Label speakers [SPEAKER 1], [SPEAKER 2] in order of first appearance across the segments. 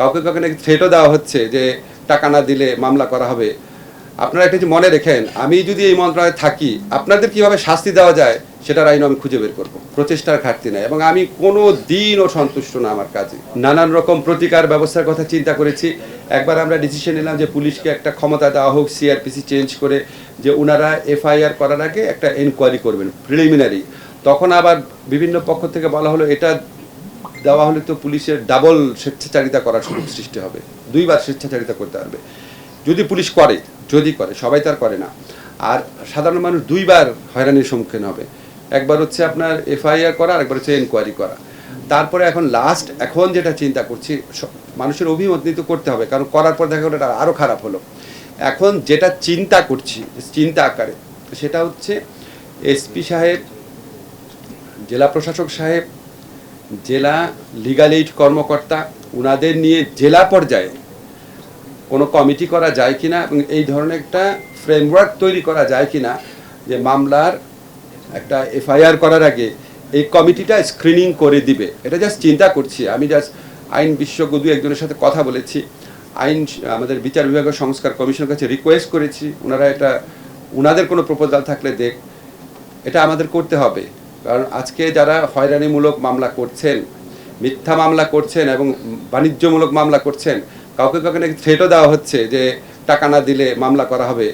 [SPEAKER 1] কাউকে কাউকে নাকি থ্রেটও দেওয়া হচ্ছে যে টাকা না দিলে মামলা করা হবে। আপনারা একটা মনে রেখেন, আমি যদি এই মন্ত্রণালয়ে থাকি, আপনাদের কীভাবে শাস্তি দেওয়া যায় সেটার আইন আমি খুঁজে বের করব। প্রচেষ্টার ঘাটতি নাই এবং আমি কোনো দিনও সন্তুষ্ট না আমার কাজে। নানান রকম প্রতিকার ব্যবস্থার কথা চিন্তা করেছি। একবার আমরা ডিসিশন নিলাম যে পুলিশকে একটা ক্ষমতা দেওয়া হোক সিআরপিসি চেঞ্জ করে, যে ওনারা এফআইআর করার আগে একটা এনকোয়ারি করবেন প্রিলিমিনারি তখন আবার বিভিন্ন পক্ষ থেকে বলা হলো, এটা দেওয়া হলে তো পুলিশের ডাবল স্বেচ্ছাচারিতা করার সুযোগ সৃষ্টি হবে। দুইবার স্বেচ্ছাচারিতা করতে পারবে। যদি পুলিশ করে, যদি করে, সবাই তার করে না। আর সাধারণ মানুষ দুইবার হয়রানির সম্মুখীন হবে। একবার হচ্ছে আপনার এফআইআর করা আর একবার হচ্ছে এনকোয়ারি করা। তারপরে এখন লাস্ট এখন যেটা চিন্তা করছি মানুষের অভিমত নিতে করতে হবে। কারণ করার পর দেখা গেলো এটা আরও খারাপ হলো। এখন যেটা চিন্তা করছি, চিন্তা আকারে, সেটা হচ্ছে এসপি সাহেব, জেলা প্রশাসক সাহেব জেলা লিগাল এইড কর্মকর্তা, উনাদের নিয়ে জেলা পর্যায়ে কোনো কমিটি করা যায় কিনা এবং এই ধরনের একটা ফ্রেমওয়ার্ক তৈরি করা যায় কিনা, যে মামলার একটা এফআইআর করার আগে এই কমিটিটা স্ক্রিনিং করে দিবে। এটা জাস্ট চিন্তা করছি। আমি জাস্ট আইন বিশেষজ্ঞ দু একজনের সাথে কথা বলেছি। আইন, আমাদের বিচার বিভাগের সংস্কার কমিশনের কাছে রিকোয়েস্ট করেছি। ওনারা এটা ওনাদের কোনো প্রপোজাল থাকলে দেখ, এটা আমাদের করতে হবে। কারণ আজকে যারা হয়রানিমূলক মামলা করছেন মিথ্যা মামলা করছেন এবং বাণিজ্যমূলক মামলা করছেন কাউকে কাউকে নাকি থ্রেটও দেওয়া হচ্ছে যে টাকা না দিলে মামলা করা হবে।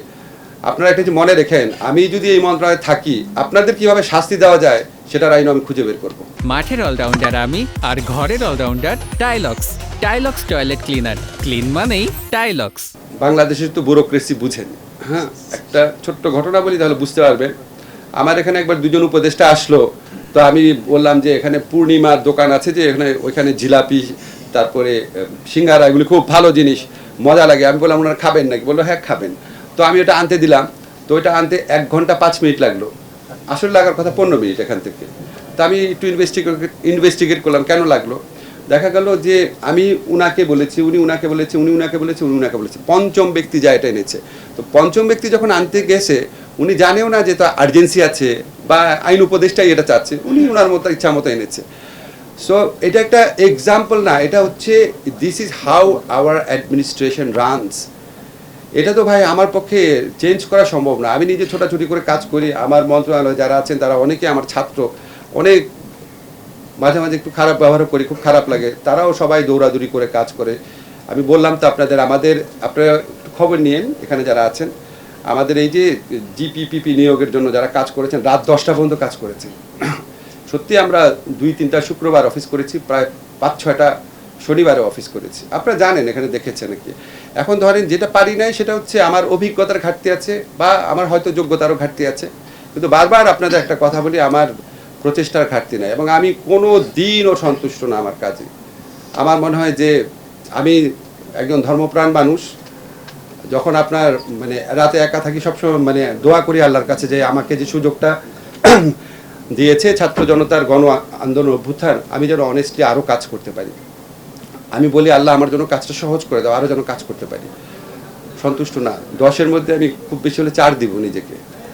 [SPEAKER 1] আপনারা একটা মনে রেখেন আমি যদি এই মন্ত্রণালয়ে থাকি আপনাদের কীভাবে শাস্তি দেওয়া যায় সেটার আইন আমি খুঁজে বের করব।
[SPEAKER 2] মাঠের অলরাউন্ডার আমি আর ঘরের allrounder Tylox. Tylox toilet cleaner. Clean মানেই টাইলক্স।
[SPEAKER 1] বাংলাদেশের তো ব্যুরোক্রেসি বুঝেন। হ্যাঁ একটা ছোট্ট ঘটনা বলি তাহলে বুঝতে পারবেন। আমার এখানে একবার দুজন উপদেষ্টা আসলো, তো আমি বললাম যে এখানে পূর্ণিমার দোকান আছে যে এখানে, ওইখানে জিলাপি, তারপরে সিঙ্গারা, এগুলি খুব ভালো জিনিস, মজা লাগে। আমি বললাম, ওনারা খাবেন নাকি? বলল হ্যাঁ খাবেন। তো আমি ওটা আনতে দিলাম, তো ওইটা আনতে এক ঘণ্টা পাঁচ মিনিট লাগল। আসলে লাগার কথা পনেরো মিনিট এখান থেকে। তো আমি একটু ইনভেস্টিগেট ইনভেস্টিগেট করলাম, কেন লাগল? দেখা গেল যে আমি উনাকে বলেছি, উনি উনাকে বলেছে, উনি উনাকে বলেছে, উনি উনাকে বলেছে। পঞ্চম ব্যক্তি যা এটা এনেছে। তো পঞ্চম ব্যক্তি যখন আনতে গেছে উনি জানেও না যে তো আর্জেন্সি আছে বা আইন উপদেষ্টাই এটা চাচ্ছে। উনি ওনার মতো ইচ্ছা মতো এনেছে। সো এটা একটা এক্সাম্পল না, এটা হচ্ছে this is how our administration runs এটা তো ভাই আমার পক্ষে চেঞ্জ করা সম্ভব না। আমি নিজে ছোটাছুটি করে কাজ করি, আমার মন্ত্রণালয়ে যারা আছেন তারা অনেকে আমার ছাত্র, অনেক মাঝে মাঝে একটু খারাপ ব্যবহার করি, খুব খারাপ লাগে। তারাও সবাই দৌড়াদৌড়ি করে কাজ করে। আমি বললাম তো আপনাদের, আমাদের, আপনারা খবর নিয়েন, এখানে যারা আছেন। আমাদের এই যে জিপিপিপি নিয়োগের জন্য যারা কাজ করেছেন, রাত দশটা পর্যন্ত কাজ করেছেন সত্যি আমরা দুই, তিনটা শুক্রবার অফিস করেছি, প্রায় পাঁচ, ছয়টা শনিবারে অফিস করেছি। আপনারা জানেন, এখানে দেখেছেন কি এখন ধরেন যেটা পারি নাই, সেটা হচ্ছে আমার অভিজ্ঞতার ঘাটতি আছে বা আমার হয়তো যোগ্যতারও ঘাটতি আছে। কিন্তু বারবার আপনাদের একটা কথা বলি, আমার প্রচেষ্টার ঘাটতি নাই এবং আমি কোনো দিনও সন্তুষ্ট না আমার কাজে। আমার মনে হয় যে আমি একজন ধর্মপ্রাণ মানুষ যখন আপনার মানে রাতে একা থাকি সবসময় মানে দোয়া করি আল্লাহর কাছে যে আমাকে যে সুযোগটা দিয়েছে ছাত্র জনতার গণ আন্দোলন অভ্যুত্থান, আমি যেন অনেস্টলি আরও কাজ করতে পারি। আমি বলি, আল্লাহ আমার জন্য কাজটা সহজ করে দাও আরও যেন কাজ করতে পারি। সন্তুষ্ট না। দশের মধ্যে আমি খুব বেশি হলে চার দিব নিজেকে।